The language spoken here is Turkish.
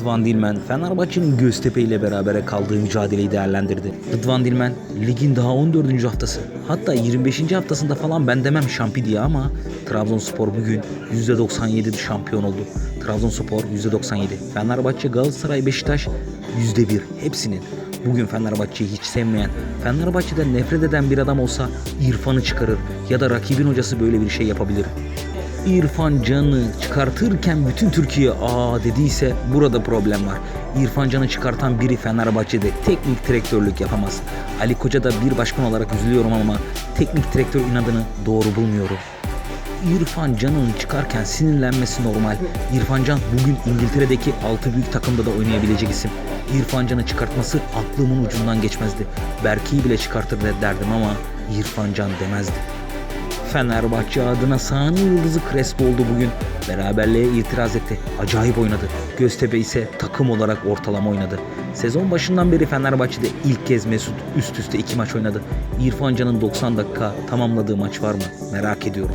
Rıdvan Dilmen, Fenerbahçe'nin Göztepe ile beraber kaldığı mücadeleyi değerlendirdi. Rıdvan Dilmen, ligin daha 14. haftası, hatta 25. haftasında falan ben demem şampi diye ama Trabzonspor bugün %97 şampiyon oldu. Trabzonspor %97, Fenerbahçe, Galatasaray, Beşiktaş %1 hepsinin. Bugün Fenerbahçe'yi hiç sevmeyen, Fenerbahçe'den nefret eden bir adam olsa İrfan'ı çıkarır ya da rakibin hocası böyle bir şey yapabilir. İrfan Can'ı çıkartırken bütün Türkiye aa dediyse burada problem var. İrfan Can'ı çıkartan biri Fenerbahçe'de teknik direktörlük yapamaz. Ali Koca da bir başkan olarak üzülüyorum ama teknik direktör inadını doğru bulmuyorum. İrfan Can'ın çıkarken sinirlenmesi normal. İrfan Can bugün İngiltere'deki 6 büyük takımda da oynayabilecek isim. İrfan Can'ı çıkartması aklımın ucundan geçmezdi. Berke'yi bile çıkartır derdim ama İrfan Can demezdi. Fenerbahçe adına sahanın yıldızı Crespo oldu bugün. Beraberliğe itiraz etti. Acayip oynadı. Göztepe ise takım olarak ortalama oynadı. Sezon başından beri Fenerbahçe'de ilk kez Mesut üst üste iki maç oynadı. İrfan Can'ın 90 dakika tamamladığı maç var mı? Merak ediyorum.